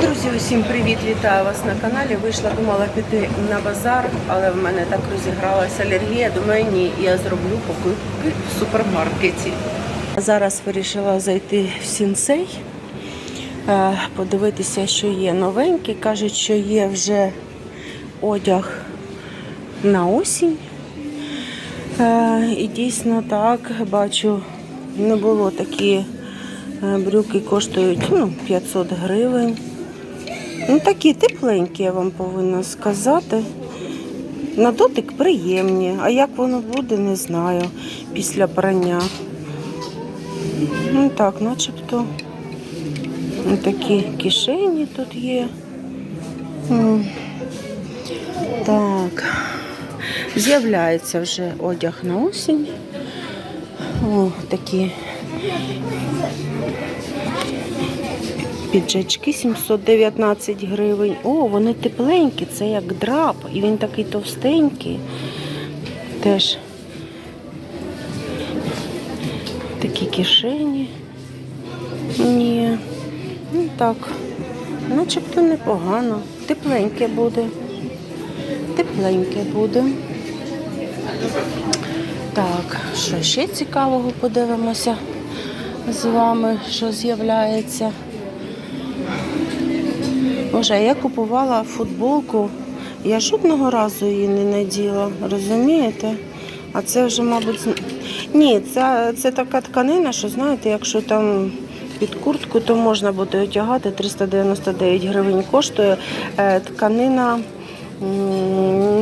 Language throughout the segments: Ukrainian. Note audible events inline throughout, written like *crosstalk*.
Друзі, усім привіт! Вітаю вас на каналі. Вийшла, думала піти на базар, але в мене так розігралася алергія. Думаю, ні, я зроблю покупки в супермаркеті. Зараз вирішила зайти в сінсей, е, подивитися, що є новеньке. Кажуть, що є вже одяг на осінь. Е, І дійсно так, бачу, не було такі е, брюки коштують ну, 500 гривень. Ну, такі тепленькі, я вам повинна сказати. На дотик приємні, а як воно буде, не знаю після прання. Ну так, начебто ну, такі кишені тут є. Так. З'являється вже одяг на осінь. О, такі піджачки 719 гривень. О, вони тепленькі, це як драп. І він такий товстенький. Теж такі кишені. Ні. Ну так. Начебто непогано. Тепленьке буде. Тепленьке буде. Так, що ще цікавого подивимося з вами, що з'являється. Боже, я купувала футболку, я жодного разу її не наділа, розумієте? А це вже, мабуть, ні, це, це така тканина, що знаєте, якщо там під куртку, то можна буде одягати 399 гривень коштує. Е, Тканина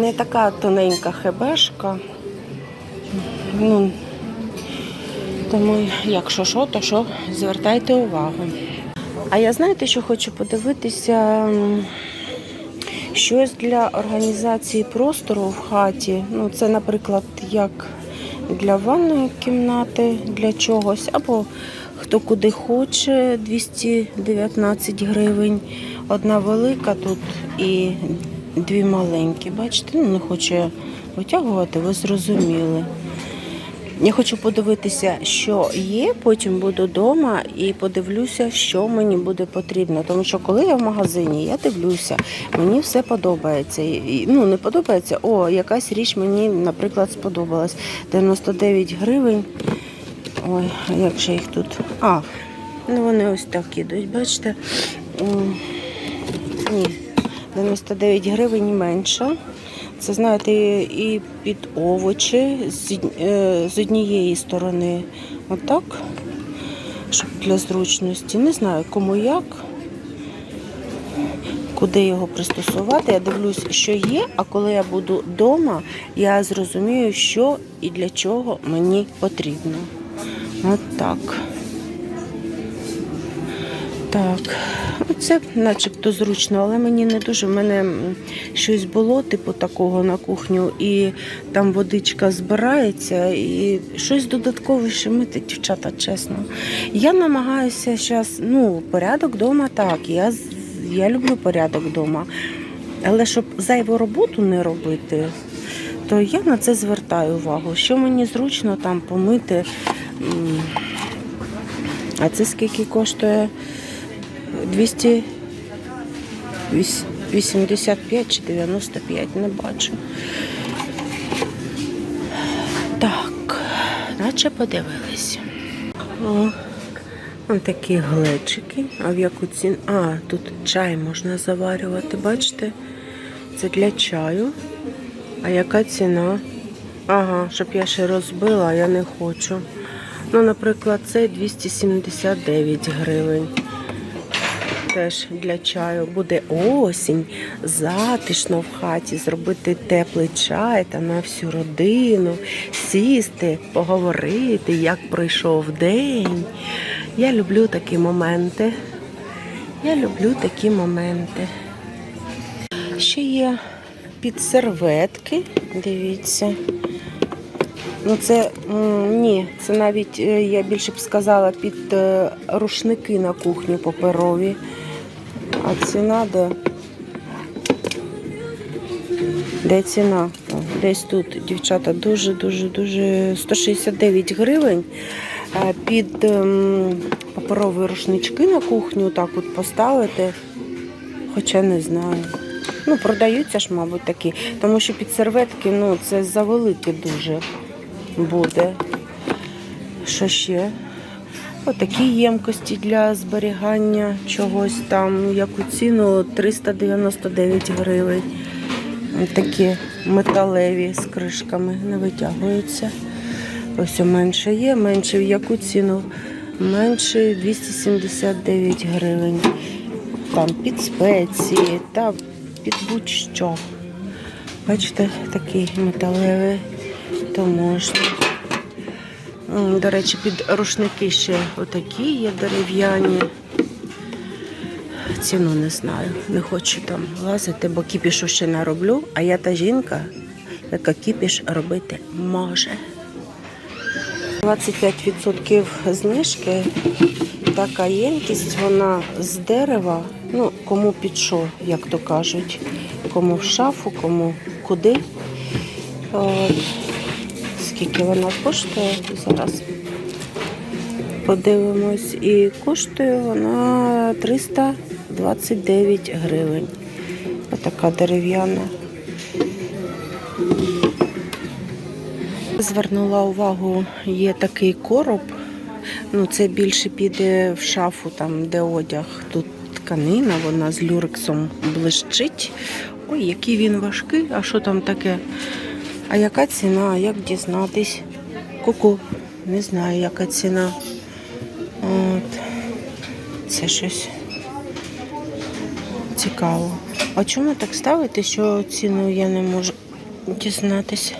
не така тоненька хебешка. Ну, тому, якщо що, то що, звертайте увагу. А я знаєте, що хочу подивитися щось для організації простору в хаті. Ну, це, наприклад, як для ванної кімнати, для чогось, або хто куди хоче, 219 гривень. Одна велика тут і дві маленькі. Бачите, ну не хочу я витягувати, ви зрозуміли. Я хочу подивитися, що є, потім буду вдома і подивлюся, що мені буде потрібно. Тому що коли я в магазині, я дивлюся, мені все подобається. І, Ну, не подобається, о, якась річ мені, наприклад, сподобалась. 99 гривень. Ой, як же їх тут? А, ну вони ось так ідуть, бачите? Ні, 99 гривень менше. Це, знаєте, і під овочі з, е, з однієї сторони отак, щоб для зручності. Не знаю, кому як, куди його пристосувати. Я дивлюсь, що є, а коли я буду вдома, я зрозумію, що і для чого мені потрібно. От так. Це начебто зручно, але мені не дуже. У мене щось було, типу такого на кухню, і там водичка збирається, і щось додаткове шумити, дівчата, чесно. Я намагаюся зараз, ну, порядок вдома так. Я, я люблю порядок вдома. Але щоб зайву роботу не робити, то я на це звертаю увагу. Що мені зручно там помити. А це скільки коштує? 285 чи 95, не бачу. Так, наче подивилися. О, ось такі глечики. А в яку ціну? А, тут чай можна заварювати, бачите? Це для чаю. А яка ціна? Ага, щоб я ще розбила, я не хочу. Ну, наприклад, цей 279 гривень теж для чаю. Буде осінь, затишно в хаті, зробити теплий чай та на всю родину, сісти, поговорити, як пройшов день. Я люблю такі моменти. Я люблю такі моменти. Ще є підсерветки, дивіться. Ну, це ні, це навіть е, я більше б сказала під е, рушники на кухню паперові. А ціна де? Де ціна? Десь тут, дівчата, дуже, дуже, дуже 169 гривень. Е, Під ем, паперові рушнички на кухню так от поставити. Хоча не знаю. Ну, продаються ж, мабуть, такі. Тому що під серветки, ну, це завелике дуже буде. Що ще? Отакі ємкості для зберігання чогось там, яку ціну 399 гривень. Такі металеві з кришками не витягуються. Ось менше є, менше в яку ціну? Менше 279 гривень. Там під спеції та під будь-що. Бачите, такий металевий, то можна. До речі, під рушники ще отакі є дерев'яні. Ціну не знаю, не хочу там лазити, бо кіпішу ще не роблю, а я та жінка, яка кіпіш робити може. 25% знижки. Така ємкість, вона з дерева. Ну, кому під що, як то кажуть. Кому в шафу, кому куди. Скільки вона коштує зараз? Подивимось. І коштує вона 329 гривень. Отака дерев'яна. Звернула увагу, є такий короб. Ну, це більше піде в шафу, там, де одяг. Тут тканина, вона з люрексом блищить. Ой, який він важкий, а що там таке? А яка ціна? Як дізнатись? Ку-ку, не знаю, яка ціна. От. Це щось цікаво. А чому так ставити, що ціну я не можу дізнатися?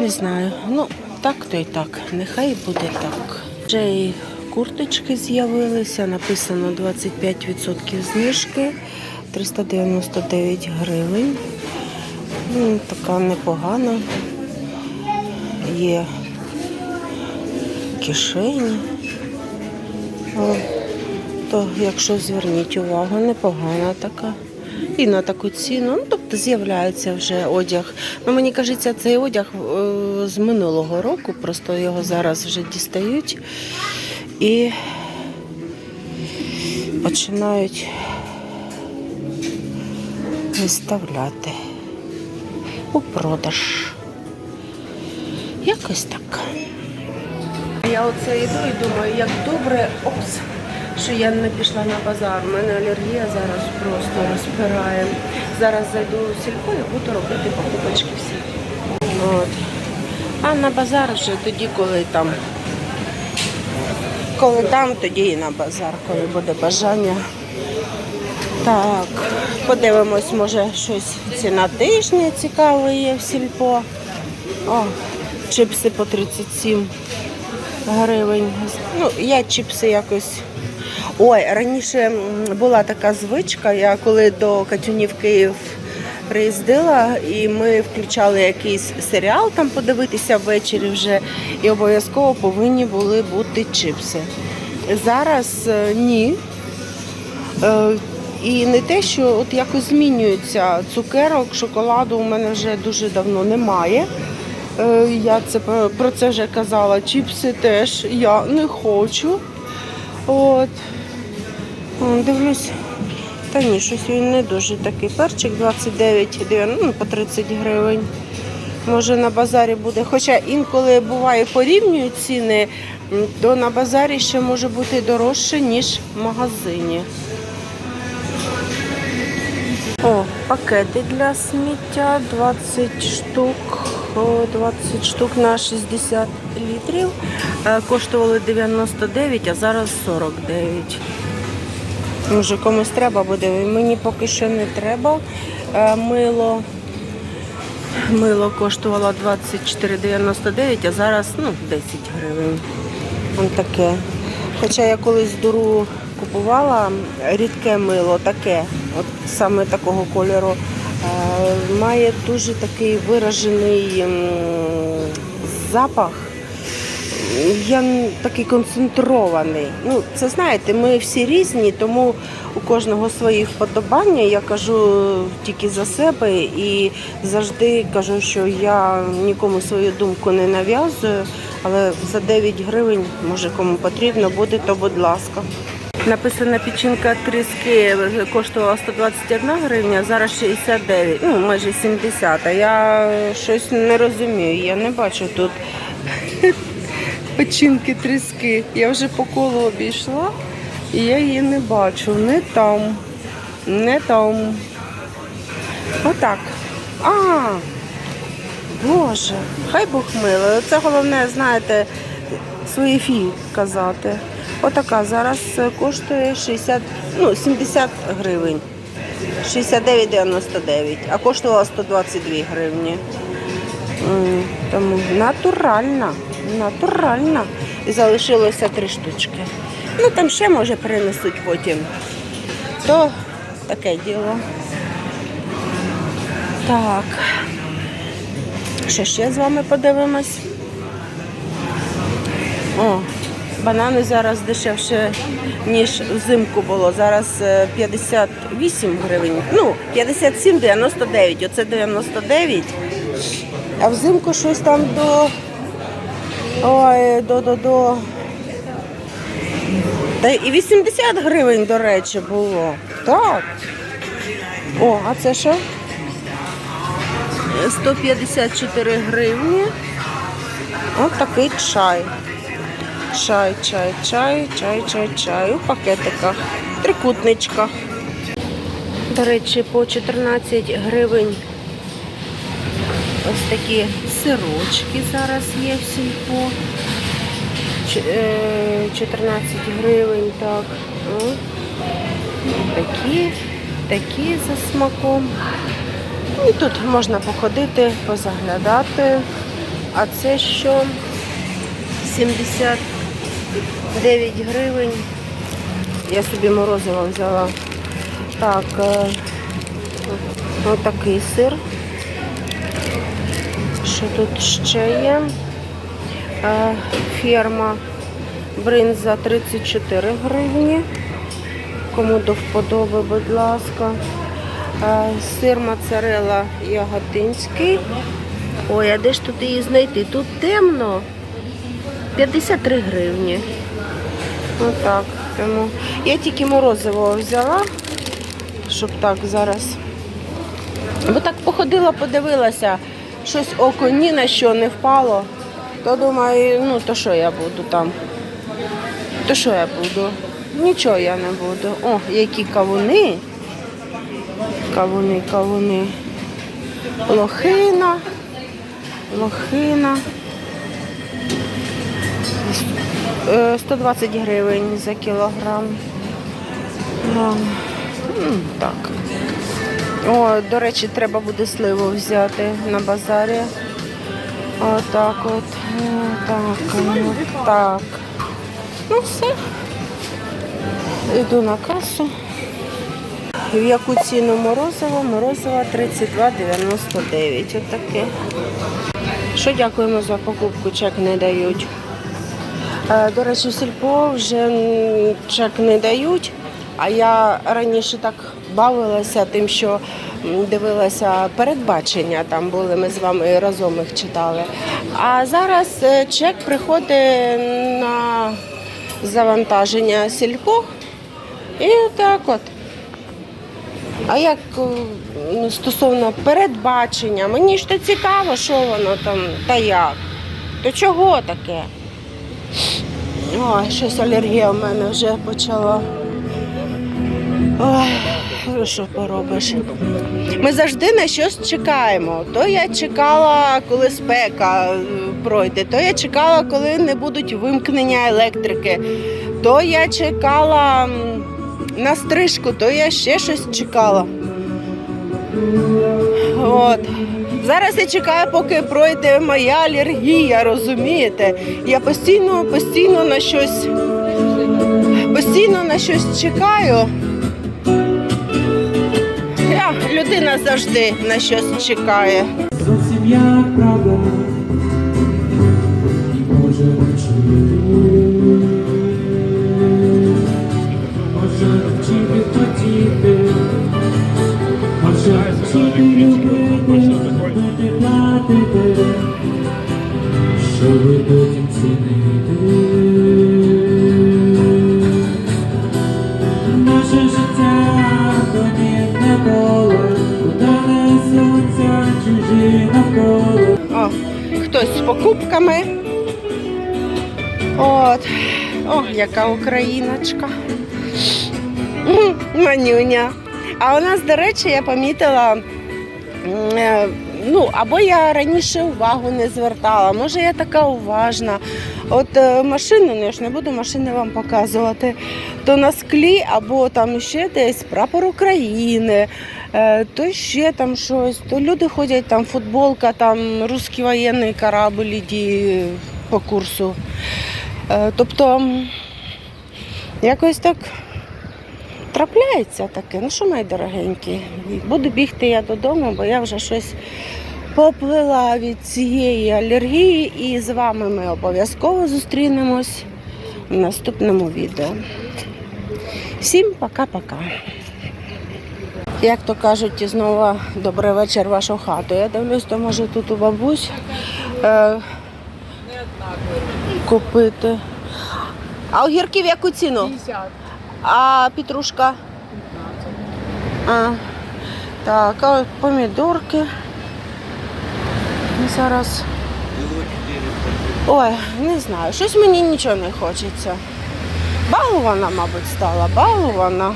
Не знаю. Ну, так то і так. Нехай буде так. Вже і курточки з'явилися. Написано 25% знижки. 399 гривень. Ну, така непогана. Є кишені. О, то, якщо зверніть увагу, непогана така. І на таку ціну. Ну, тобто з'являється вже одяг. Ну, мені кажеться, цей одяг е, з минулого року, просто його зараз вже дістають і починають виставляти у продаж. Якось так. Я оце йду і думаю, як добре, опс, що я не пішла на базар. У мене алергія зараз просто розпирає. Зараз зайду в сільпо і буду робити покупочки всі. От. А на базар вже тоді, коли там. Коли там, тоді і на базар, коли буде бажання. Так, подивимось, може щось ціна тижня цікаве є в сільпо. О, чипси по 37 гривень. Ну, я чіпси якось. Ой, раніше була така звичка, я коли до Катюні в Київ приїздила, і ми включали якийсь серіал там подивитися ввечері вже, і обов'язково повинні були бути чипси. Зараз е, ні. І не те, що от якось змінюється цукерок, шоколаду у мене вже дуже давно немає. Е, Я це про- це вже казала. Чіпси теж я не хочу. От. Дивлюсь. Та ні, щось він не дуже такий. Перчик 29, ну, по 30 гривень. Може на базарі буде. Хоча інколи буває порівнюють ціни, то на базарі ще може бути дорожче, ніж в магазині. О, пакети для сміття 20 штук. 20 штук на 60 літрів. Е, Коштували 99, а зараз 49. Може комусь треба буде. Мені поки що не треба. Е, Мило. Мило коштувало 24,99, а зараз ну, 10 гривень. Ось таке. Хоча я колись дуру купувала рідке мило, таке, от саме такого кольору, е, має дуже такий виражений запах. Я такий концентрований. Ну, це знаєте, ми всі різні, тому у кожного свої вподобання. Я кажу тільки за себе і завжди кажу, що я нікому свою думку не нав'язую, але за 9 гривень, може кому потрібно буде, то будь ласка. Написана печінка тріски коштувала 121 гривня, зараз 69, ну майже 70. А я щось не розумію. Я не бачу тут *laughs* печінки тріски. Я вже по колу обійшла і я її не бачу. Не там. Не там. Отак. А, Боже, хай Бог милий. Це головне, знаєте, свої фі казати. Отака зараз е, коштує 60, ну, 70 гривень. 69,99, а коштувала 122 гривні. Тому натуральна, натуральна. І залишилося три штучки. Ну там ще може принесуть потім. То таке діло. Так. Що ще з вами подивимось? О, банани зараз дешевше, ніж взимку було. Зараз е, 58 гривень. Ну, 57,99. Оце 99. А взимку щось там до. Ой, до до до. Та і 80 гривень, до речі, було. Так. О, а це що? 154 гривні. Ось такий чай. Чай, чай, чай, чай, чай, чай. У пакетиках, трикутничках. До речі, по 14 гривень ось такі сирочки зараз є в сільпо. Е, 14 гривень, так. Такі, такі за смаком. І тут можна походити, позаглядати. А це що? 79 гривень. Я собі морозиво взяла. Так, е, ось такий сир. Що тут ще є? Е, Ферма бринза 34 гривні. Кому до вподоби, будь ласка. Е, Сир моцарелла яготинський. Ой, а де ж тут її знайти? Тут темно. 53 гривні. Отак. Тому я тільки морозиво взяла, щоб так зараз. Бо так походила, подивилася, щось око ні на що не впало. То думаю, ну то що я буду там? То що я буду? Нічого я не буду. О, які кавуни. Кавуни, кавуни. Лохина. Лохина. Е, 120 гривень за кілограм. Ну, Так. О, до речі, треба буде сливу взяти на базарі. Отак от. Отак. Так. Ну все. Йду на касу. В яку ціну морозиво? Морозиво 32,99. Отаке. Що дякуємо за покупку, чек не дають. Е, До речі, в сільпо вже чек не дають. А я раніше так бавилася тим, що дивилася передбачення. Там були, ми з вами разом їх читали. А зараз е, чек приходить на завантаження сільпо. І так от. А як е, ну, стосовно передбачення, мені ж то цікаво, що воно там та як. То чого таке? Ой, щось алергія в мене вже почала. Ой, ну що поробиш? Ми завжди на щось чекаємо. То я чекала, коли спека е, пройде, то я чекала, коли не будуть вимкнення електрики, то я чекала на стрижку, то я ще щось чекала. От. Зараз я чекаю, поки пройде моя алергія, розумієте? Я постійно, постійно на щось, постійно на щось чекаю. Я, людина завжди на щось чекає. Зовсім як правда, покупками. От. О, яка україночка. Манюня. А у нас, до речі, я помітила. е, Ну, або я раніше увагу не звертала, може я така уважна. От е, машину, ну я ж не буду машини вам показувати, то на склі або там ще десь прапор України, то ще там щось, то люди ходять, там футболка, там русський воєнний корабль іді по курсу. Е, Тобто якось так трапляється таке. Ну що, мої дорогенькі, буду бігти я додому, бо я вже щось поплила від цієї алергії, і з вами ми обов'язково зустрінемось в наступному відео. Всім пока-пока. Як то кажуть, знову добрий вечір вашу хату. Я дивлюсь, то може тут у бабусь е, купити. А огірки в яку ціну? 50. А петрушка? А, так, а помідорки. Зараз. Ой, не знаю, щось мені нічого не хочеться. Балована, мабуть, стала, балована.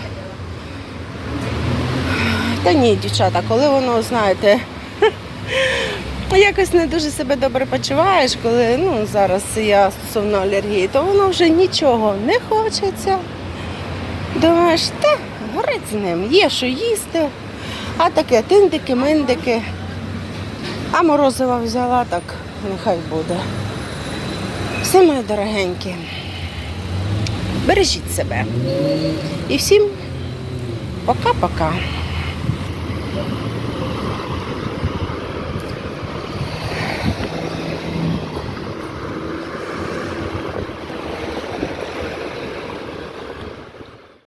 Та ні, дівчата, коли воно, знаєте, *laughs* якось не дуже себе добре почуваєш, коли ну, зараз я стосовно алергії, то воно вже нічого не хочеться. Думаєш, та горить з ним, є що їсти, а таке тиндики, миндики. А морозива взяла, так нехай буде. Все мої дорогенькі. Бережіть себе. І всім пока-пока. Thank you.